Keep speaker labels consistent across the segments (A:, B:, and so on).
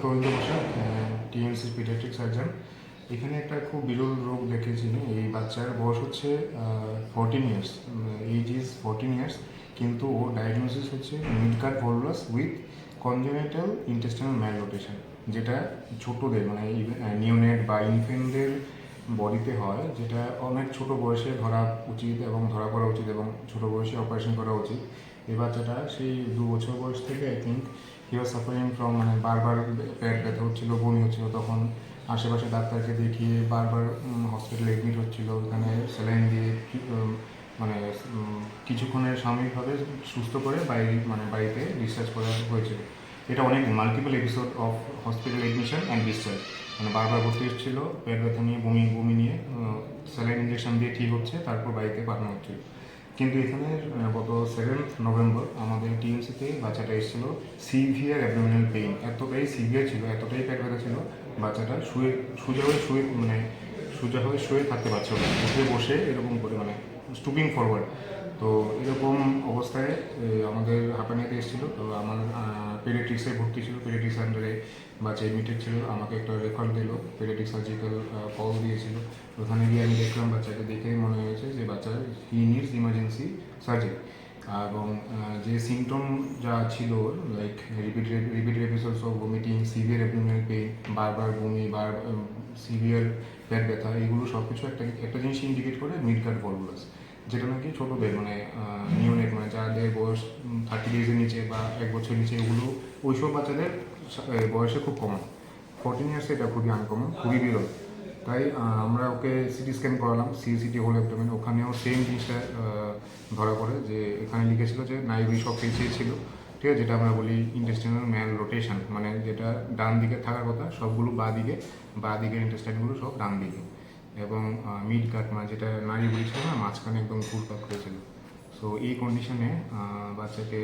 A: Prabindra Basak TMC paediatric surgeon এখানে একটা খুব বিরল রোগ দেখেছি এই বাচ্চার বয়স হচ্ছে fourteen years age is fourteen years কিন্তু ও ডায়াগনোসিস হচ্ছে midgut volvulus with congenital intestinal malrotation যেটা ছোটদের মানে নিউনেট বা ইনফেন্টদের বডিতে হয়, যেটা অনেক ছোট বয়সে ধরা উচিত এবং ধরা করা উচিত এবং ছোট বয়সে অপারেশন করা উচিত। এই বাচ্চাটা সেই দু বছর বয়স থেকে I think he was suffering from মানে বারবার পেট ব্যথা হচ্ছিল, বমি হচ্ছিল, তখন আশেপাশে ডাক্তারকে দেখিয়ে বারবার হসপিটালে এডমিট হচ্ছিল। ওখানে স্যালাইন দিয়ে মানে কিছুক্ষণের সাময়িকভাবে সুস্থ করে বাইরে মানে বাড়িতে ডিসচার্জ করা হয়েছিল। এটা অনেক multiple episode of hospital admission and discharge মানে বারবার ভর্তি এসেছিল পেট ব্যথা নিয়ে, বমি বমি নিয়ে স্যালাইন ইঞ্জেকশন দিয়ে ঠিক হচ্ছে, তারপর বাড়িতে পাঠানো হচ্ছিল। কিন্তু এখানে গত সেভেন্থ নভেম্বর আমাদের টিএমসিতে বাচ্চাটা এসেছিল সিভিয়ার অ্যাবডোমিনাল পেইন এতটাই সিভিয়ার ছিল, এতটাই পেট ব্যথা ছিল, বাচ্চাটা শুয়ে, সোজা হয়ে শুয়ে মানে সোজা হয়ে শুয়ে থাকতে পারছিল না। উঠে বসে এরকম করে মানে স্টুপিং ফরওয়ার্ড তো এরকম অবস্থায় আমাদের হাঁপানিয়াতে এসেছিল। তো আমার পেডিয়াট্রিক্সে ভর্তি ছিল পেডিয়াট্রিক্স আন্ডারে বাচ্চা এডমিটেড ছিল, আমাকে একটা রেফার দিল। পেডিয়াট্রিক সার্জিক্যাল কল দিয়েছিল। ওখানে গিয়ে আমি দেখলাম বাচ্চাকে দেখেই মনে হয়েছে যে বাচ্চার হি নিডস ইমার্জেন্সি সার্জারি এবং যে সিমটম যা ছিল like repeated repeated episodes of vomiting severe abdominal pain বারবার বমি বার সিভিয়ার পেট ব্যথা, এগুলো সব কিছু একটা একটা জিনিস ইন্ডিকেট করে মিড কার্ড ভলভুলাস যেটা নাকি ছোটোদের মানে নিউনেট মানে যাদের বয়স থার্টি ডেজের নিচে বা এক বছর নিচে এগুলো, ওইসব বাচ্চাদের বয়সে খুব কমন। ফোরটিন ইয়ার্সে এটা খুবই আনকমন খুবই বিরল। তাই আমরা ওকে সিটি স্ক্যান করালাম সি সিসিটি হোল অ্যাবডোমেন ওখানেও সেম জিনিসটা ধরা পড়ে যে এখানে লিখেছিল যে নাইবি সব পেছিয়ে ছিল ঠিক আছে? যেটা আমরা বলি ইন্টেস্টিনাল ম্যাল রোটেশন মানে যেটা ডান দিকে থাকার কথা, সবগুলো বা দিকে, বা দিকের ইন্টেস্টাইনগুলো সব ডান দিকে। এবং মিড কাট মানে যেটা নারী বলেছিল না, মাঝখানে একদম কাট করেছিল সো এই কন্ডিশনে বাচ্চাকে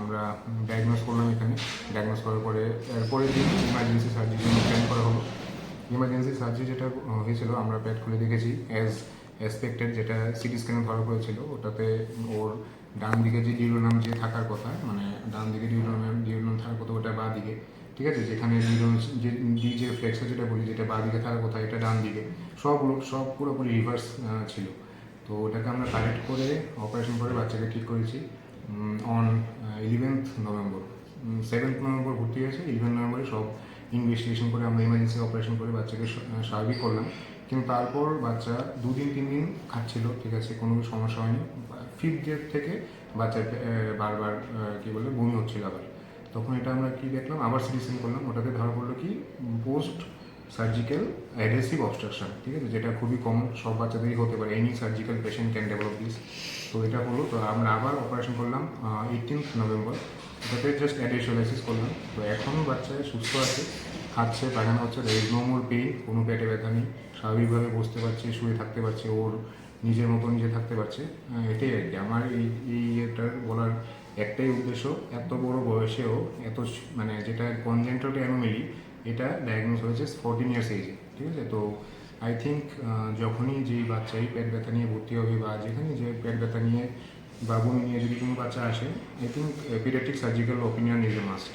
A: আমরা ডায়াগনোস করলাম এখানে। ডায়াগনোস করার পরে এরপরে দিন ইমার্জেন্সি সার্জারির জন্য প্ল্যান করা হলো। ইমার্জেন্সি সার্জারি যেটা হয়েছিল, আমরা প্যাড খুলে দেখেছি অ্যাজ এক্সপেক্টেড যেটা সিটি স্ক্যানে ধরা পড়েছিল, ওটাতে ওর ডান দিকে যে ডিউরোনাম যে থাকার কথা মানে ডান দিকে ডিউরোনাম ডিউরোনাম থাকার কথা, ওটা বা দিকে। ঠিক আছে? যেখানে যে ডি যে ফ্লেক্সার যেটা বলি, যেটা বা দিকে থাকার কথা, এটা ডান দিকে। সবগুলো, সব পুরোপুরি রিভার্স ছিল। তো ওটাকে আমরা কালেক্ট করে অপারেশন করে বাচ্চাকে ঠিক করেছি on eleventh November seventh November ভর্তি হয়েছে ইলেভেন নভেম্বরে সব ইনভেস্টিগেশন করে আমরা ইমার্জেন্সি অপারেশন করে বাচ্চাকে স্বাভাবিক করলাম। কিন্তু তারপর বাচ্চা দুদিন তিন দিন খাচ্ছিল, ঠিক আছে, কোনো সমস্যা হয়নি। ফিফথ ডে থেকে বাচ্চার বারবার কী বলে, বমি হচ্ছিল আবার। তখন এটা আমরা কি দেখলাম, আবার সিটিসেন করলাম ওটাতে ধরা পড়ল কি পোস্ট সার্জিক্যাল অ্যাডহেসিভ অবস্ট্রাকশন ঠিক আছে? যেটা খুবই কমন সব বাচ্চাদেরই হতে পারে। Any surgical patient can develop this তো এটা হলো তো আমরা আবার অপারেশন করলাম এইটিনথ নভেম্বর এটাতে জাস্ট অ্যাডেশোলাইসিস করলাম। তো এখনও বাচ্চা সুস্থ আছে খাচ্ছে পায়খানা হচ্ছে রেজ নো মোর পেইন কোনো পেটে ব্যথা নেই স্বাভাবিকভাবে বসতে পারছে শুয়ে থাকতে পারছে ওর নিজের মতো নিজে থাকতে পারছে। আহ, এটাই আর কি। আমার এই এই এটার বলার একটাই উদ্দেশ্য এত বড় বয়সেও এত মানে যেটা কনজেন্টাল অ্যানোমেলি এটা ডায়াগনোস হয়েছে ফোরটিন ইয়ার্স এজে ঠিক আছে? তো আই থিঙ্ক যখনই যে বাচ্চাই পেট ব্যথা নিয়ে ভর্তি হবে বা যেখানে যে পেট ব্যথা নিয়ে বা বমি নিয়ে যদি কোনো বাচ্চা আসে I think paediatric surgical opinion is a must